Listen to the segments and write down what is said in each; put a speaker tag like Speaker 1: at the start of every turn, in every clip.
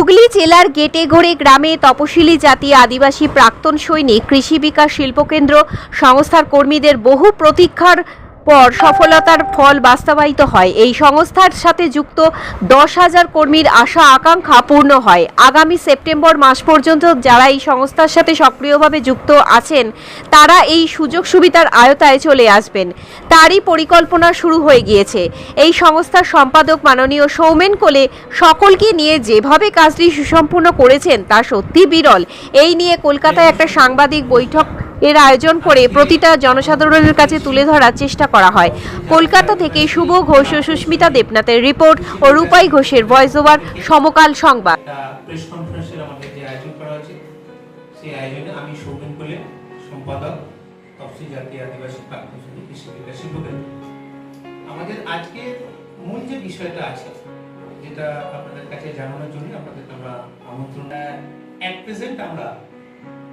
Speaker 1: হুগলি জেলার গেটে ঘোরে গ্রামে তপশিলি জাতি আদিবাসী প্রাক্তন সৈনিক কৃষি বিকাশ শিল্পকেন্দ্র সংস্থার কর্মীদের বহু প্রতীক্ষার পর সফলতার ফল বাস্তবায়িত হয়। এই সংস্থার সাথে যুক্ত দশ হাজার কর্মীর আশা, আকাঙ্ক্ষা পূর্ণ হয়। আগামী সেপ্টেম্বর মাস পর্যন্ত যারা এই সংস্থার সাথে সক্রিয়ভাবে যুক্ত আছেন, তারা এই সুযোগ সুবিধার আয়তায় চলে আসবেন। তারই পরিকল্পনা শুরু হয়ে গিয়েছে। এই সংস্থার সম্পাদক মাননীয় সৌমেন কোলে সকলকে নিয়ে যেভাবে কাজটি সুসম্পূর্ণ করেছেন, তা সত্যি বিরল। এই নিয়ে কলকাতায় একটা সাংবাদিক বৈঠক এর আয়োজন করে প্রতিটা জনসাধারণের কাছে তুলে ধরার চেষ্টা করা হয়। কলকাতা থেকে শুভ ঘোষ ও সুস্মিতা দেবনাথের রিপোর্ট ও রূপাই ঘোষের ভয়েস ওভার সমকাল সংবাদ।
Speaker 2: আমাদের আজকে মূল যে বিষয়টা আছে, যেটা আপনাদের কাছে জানানোর জন্য আপনাদেরকে আমরা আমন্ত্রণ প্রেজেন্ট আমরা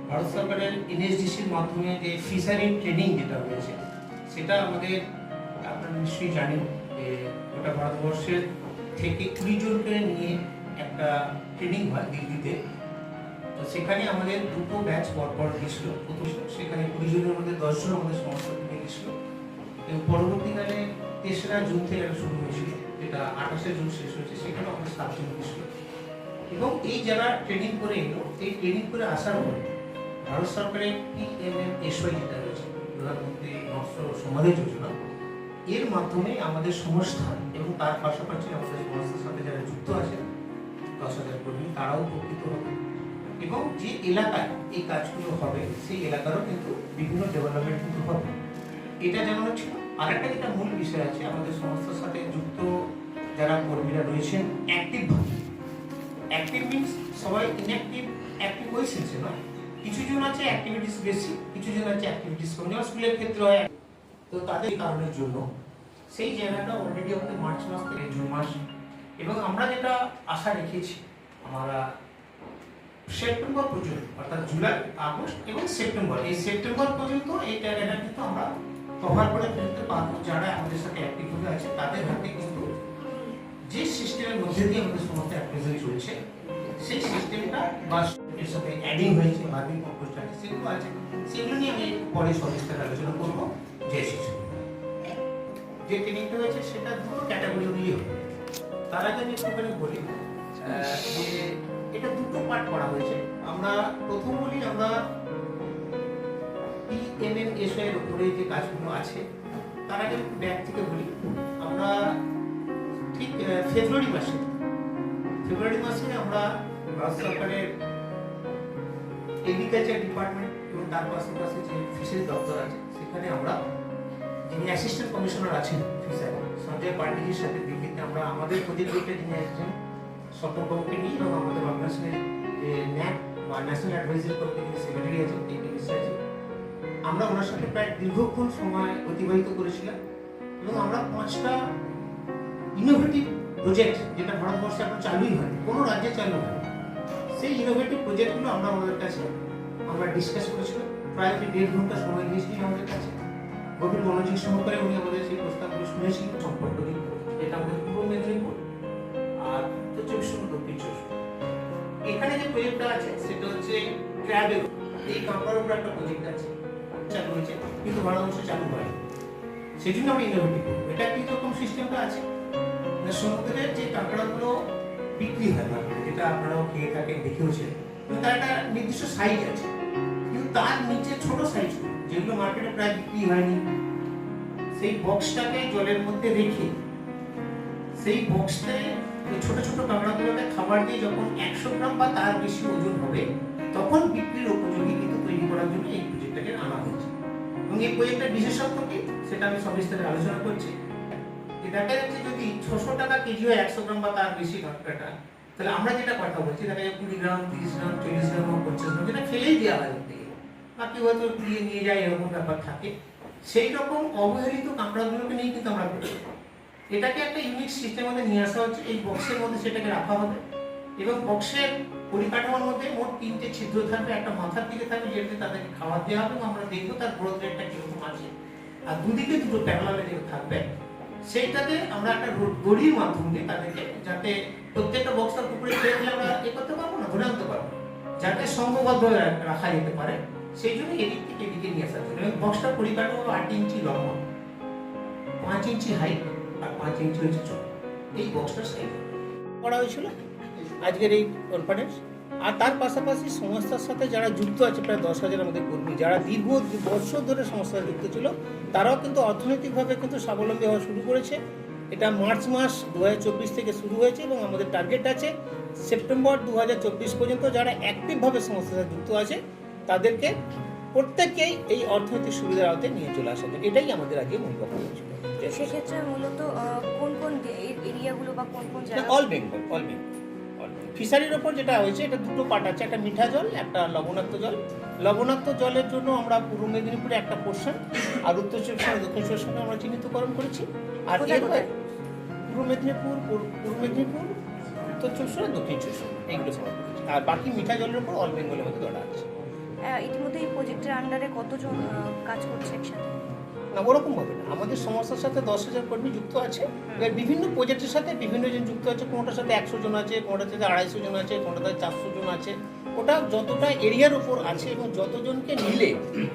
Speaker 2: ভারত সরকারের এনএসডিসির মাধ্যমে যে ফিশারি ট্রেনিং যেটা হয়েছে, সেটা আমাদের আপনারা নিশ্চয়ই জানেন যে গোটা ভারতবর্ষের থেকে কুড়ি জনকে নিয়ে একটা ট্রেনিং হয় দিল্লিতে। তো সেখানে আমাদের দুটো ব্যাচ পরপর গেছিল। প্রথম সেখানে কুড়ি জনের মধ্যে দশজন আমাদের সমস্ত থেকে গেছিল। এবং পরবর্তীকালে তেসরা জুন থেকে এটা শুরু হয়েছিল, যেটা আঠাশে জুন শেষ হয়েছে সেখানে আমাদের সাতজন গেছিল। এবং এই যারা ট্রেনিং করে এলো, এই ট্রেনিং করে আসার পরে ভারত সরকারের পিএমএম এসওয়াই যেটা রয়েছে, প্রধানমন্ত্রী মৎস্য সমাধি যোজনা, এর মাধ্যমে আমাদের সংস্থা এবং তার পাশাপাশি আমাদের সংস্থার সাথে যারা যুক্ত আছে দশ হাজার কর্মী, তারাও উপকৃত হবে। এবং যে এলাকায় এই কাজগুলো হবে, সেই এলাকারও কিন্তু বিভিন্ন ডেভেলপমেন্ট কিন্তু হবে। এটা জানানো ছিল আর একটা যেটা মূল বিষয় আছে, আমাদের সংস্থার সাথে যুক্ত যারা কর্মীরা রয়েছেন অ্যাক্টিভভাবে অ্যাক্টিভ মিনস সবাই ইনঅ্যাক্টিভ অ্যাক্টিভ সেন্সে নয়? কিছু জন আছে অ্যাক্টিভিটিস বেশি কিছু জন আছে অ্যাক্টিভিটিস কম। যেমন স্কুলের ক্ষেত্রে হয়, তো তাদের কারণের জন্য সেই জায়গাটা অলরেডি আমাদের মার্চ মাস থেকে জুন মাস। এবং আমরা যেটা আশা রেখেছি, আমরা সেপ্টেম্বর পর্যন্ত, অর্থাৎ জুলাই, আগস্ট এবং সেপ্টেম্বর, এই সেপ্টেম্বর পর্যন্ত এই জায়গাটা কিন্তু আমরা কভার করে ফেলতে পারব। যারা আমাদের সাথে অ্যাক্টিভ হয়ে আছে, তাদের হাতে কিন্তু যে সিস্টেমের মধ্যে দিয়ে আমাদের সমস্ত অ্যাক্টিভিটি চলছে, সেই সিস্টেমটা বা এর সাথে অ্যাডিং হয়েছে বার্বিং কম্পোস্ট আছে সেগুলো আছে। সেগুলো নিয়ে আমি পরে সবিস্তার আলোচনা করব, যে শিশু যে ট্রেনিংটা হয়েছে, সেটা দুটো ক্যাটাগরি তার আগে আমি একটুখানি বলি যে এটা দুটো পার্ট করা হয়েছে। আমরা প্রথম বলি আমরা পিএমএমএস এর উপরে যে কাজগুলো আছে, তার আগে ব্যাক থেকে বলি, আমরা ঠিক ফেব্রুয়ারি মাসে ফেব্রুয়ারি মাসে আমরা ভারত সরকারের এগ্রিকালচার ডিপার্টমেন্ট এবং তার পাশাপাশি যে ফিশারি দপ্তর আছে, সেখানে আমরা যিনি অ্যাসিস্ট্যান্ট কমিশনার আছেন ফিশারি সঞ্জয় পান্ডিজির সাথে দিল্লিতে আমরা আমাদের গ্রুপে যিনি আছেন স্বপ্নবাবুকে নিয়ে এবং আমাদের অর্গানাইজেশনের যে ন্যাক বা ন্যাশনাল অ্যাডভাইজারি কমিটি যিনি সেক্রেটারি আছেন কে বিশ্বাস আমরা ওনার সাথে প্রায় দীর্ঘক্ষণ সময় অতিবাহিত করেছিলাম এবং আমরা পাঁচটা ইনোভেটিভ প্রজেক্ট যেটা ভারতবর্ষে এখন চালুই হয় কোনো রাজ্যে চালু হয় সেই ইনোভেটিভ প্রজেক্টগুলো আমরা আমাদের কাছে, আমরা ডিসকাস করেছিলাম। প্রায় উনি দেড় ঘণ্টা সময় দিয়েছিলেন আমাদের কাছে। গভীর মনোযোগ সহকারে উনি আমাদের সেই প্রস্তাবগুলো শুনেছিলেন সম্পর্ক এটা আমাদের পূর্ব মেদিনীপুর আর উত্তর চব্বিশ দক্ষিণ চব্বিশ এখানে যে প্রজেক্টটা আছে, সেটা হচ্ছে ক্র্যাবের এই কাঁকড়ার উপর একটা প্রজেক্ট আছে, চালু হয়েছে, কিন্তু ভারতবর্ষে চালু হয় সেই জন্য আমি ইনোভেটিভ এটা কি রকম সিস্টেমটা আছে? সমুদ্রের যে কাঁকড়াগুলো বিক্রি হয় যেটা আপনারাও খেয়ে থাকেন দেখেওছেন তার একটা নির্দিষ্ট সাইজ আছে। কিন্তু তার নিচে ছোট সাইজ যেগুলো মার্কেটে প্রায় বিক্রি হয়নি, সেই বক্সটাকে জলের মধ্যে রেখে, সেই ওই ছোট ছোট কাঁকড়াগুলোকে খাবার দিয়ে যখন একশো গ্রাম বা তার বেশি ওজন হবে, তখন বিক্রির উপযোগী কিন্তু তৈরি করার জন্য এই প্রজেক্টটাকে আনা হয়েছে। এবং এই প্রজেক্টের বিশেষত্ব কি সেটা আমি সবিস্তারে আলোচনা করছি। দেখা যাচ্ছে যদি ছশো টাকা কেজি হয় একশো গ্রাম বা তার বেশি কাঁকড়াটা তাহলে আমরা যেটা কথা বলছি দেখা যায় কুড়ি গ্রাম, তিরিশ গ্রাম, চল্লিশ গ্রাম পঞ্চাশ গ্রাম, যেটা ফেলেই দেওয়া হয় ওর থেকে। বা কেউ হয়তো কুড়িয়ে নিয়ে যায়, এরকম ব্যাপার থাকে। সেই রকম অবহেলিত কাঁকড়াগুলোকে নিয়ে কিন্তু আমরা এটাকে একটা ইউনিক সিস্টেম মধ্যে নিয়ে আসা হচ্ছে, এই বক্সের মধ্যে সেটাকে রাখা হবে। এবং বক্সের পরিকাঠামোর মধ্যে মোট তিনটে ছিদ্র থাকবে, একটা মাথার দিকে থাকবে, যেটাতে তাদেরকে খাবার দেওয়া হবে এবং আমরা দেখব তার গ্রোথ রেটটা কীরকম আছে। আর দুদিকে দুটো প্যারালালে যেটা থাকবে। সেইটাতে আমরা একটা রো- দড়ির মাধ্যমে তাদেরকে, যাতে প্রত্যেকটা বক্সটার উপরে ট্রে দিয়ে আমরা এ করতে পারব না ধরে আনতে পারব। যাতে সংঘবদ্ধ হয়ে রাখা যেতে পারে, সেই জন্য এদিক থেকে এদিকে নিয়ে আসা জন্য। বক্সটার পরিকাঠামো হলো আট ইঞ্চি লম্বা। পাঁচ ইঞ্চি হাইট আর পাঁচ ইঞ্চি হচ্ছে চড় এই বক্সটার সাইজ করা হয়েছিল আজকের এই কনফারেন্স আর তার পাশাপাশি সংস্থার সাথে যারা যুক্ত আছে, প্রায় দশ হাজার আমাদের কর্মী, যারা দীর্ঘ বছর ধরে সংস্থায় যুক্ত ছিল, তারাও কিন্তু অর্থনৈতিকভাবে কিন্তু স্বাবলম্বী হওয়া শুরু করেছে। এটা মার্চ মাস দু হাজার চব্বিশ থেকে শুরু হয়েছে এবং আমাদের টার্গেট আছে সেপ্টেম্বর দু হাজার চব্বিশ পর্যন্ত যারা অ্যাক্টিভভাবে সংস্থার সাথে যুক্ত আছে তাদেরকে প্রত্যেককেই এই অর্থনৈতিক সুবিধার আওতায় নিয়ে চলে আসা যায়। এটাই আমাদের আগে মূল বক্তব্য ছিল
Speaker 3: সেক্ষেত্রে মূলত কোন কোন এরিয়াগুলো বা কোন কোন জায়গা?
Speaker 2: অল বেঙ্গল অল বেঙ্গল ফিশারির ওপর যেটা হয়েছে এটা দুটো পার্ট আছে। একটা মিঠা জল একটা লবণাক্ত জল। লবণাক্ত জলের জন্য আমরা পূর্ব মেদিনীপুরে একটা পোর্শন আর উত্তর চব্বিশ দক্ষিণ চব্বিশ আমরা চিহ্নিতকরণ করেছি। আর? পূর্ব মেদিনীপুর পূর্ব মেদিনীপুর উত্তর চব্বিশ দক্ষিণ চব্বিশ এইগুলো সমাপ্ত আর বাকি মিঠা জলের উপর অল বেঙ্গলের মধ্যে ধরা আছে।
Speaker 3: ইতিমধ্যে এই প্রজেক্টের আন্ডারে কতজন কাজ করছে একসাথে?
Speaker 2: না ওরকম হবে না। আমাদের সংস্থার সাথে দশ হাজার কর্মী যুক্ত আছে। এবার বিভিন্ন প্রজেক্টের সাথে বিভিন্ন জন যুক্ত আছে। কোনোটার সাথে একশো জন আছে কোনোটার সাথে আড়াইশো জন আছে কোনোটার সাথে চারশো জন আছে। ওটা যতটা এরিয়ার উপর আছে এবং যতজনকে নিলে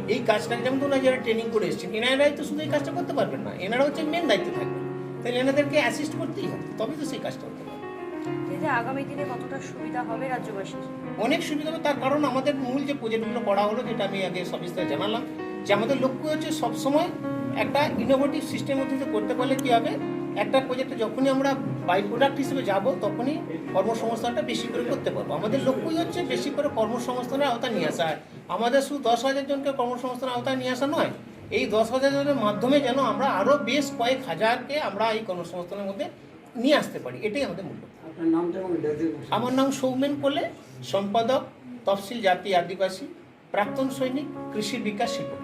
Speaker 2: এই কাজটা যেমন ধরুন যারা ট্রেনিং করে এসেছেন এনারাই তো শুধু এই কাজটা করতে পারবেন না এনারা হচ্ছে মেন দায়িত্ব থাকবেন। তাহলে এনাদেরকে অ্যাসিস্ট করতেই হবে তবে তো সেই কাজটা হতে পারবে
Speaker 3: আগামী দিনে কতটা সুবিধা হবে রাজ্যবাসীর?
Speaker 2: অনেক সুবিধা হবে তার কারণ আমাদের মূল যে প্রজেক্টগুলো করা হলো যেটা আমি আগে সবিস্তারে জানালাম যে আমাদের লক্ষ্য হচ্ছে সবসময় একটা ইনোভেটিভ সিস্টেম মধ্যে করতে পারলে কি হবে? একটা প্রজেক্টে যখনই আমরা বাই প্রোডাক্ট হিসেবে যাব তখনই কর্মসংস্থানটা বেশি করে করতে পারব। আমাদের লক্ষ্যই হচ্ছে বেশি করে কর্মসংস্থানের আওতায় নিয়ে আসা। আমাদের শুধু দশ হাজার জনকে কর্মসংস্থানের আওতায় নিয়ে আসা নয় এই দশ হাজার জনের মাধ্যমে যেন আমরা আরও বেশ কয়েক হাজারকে আমরা এই কর্মসংস্থানের মধ্যে নিয়ে আসতে পারি। এটাই আমাদের মূল লক্ষ্য।
Speaker 4: আপনার নামটা এবং ডেজিগনেশন
Speaker 2: আমার নাম সৌমেন কোলে সম্পাদক তফসিল জাতি আদিবাসী প্রাক্তন সৈনিক কৃষি বিকাশ শিল্পকেন্দ্র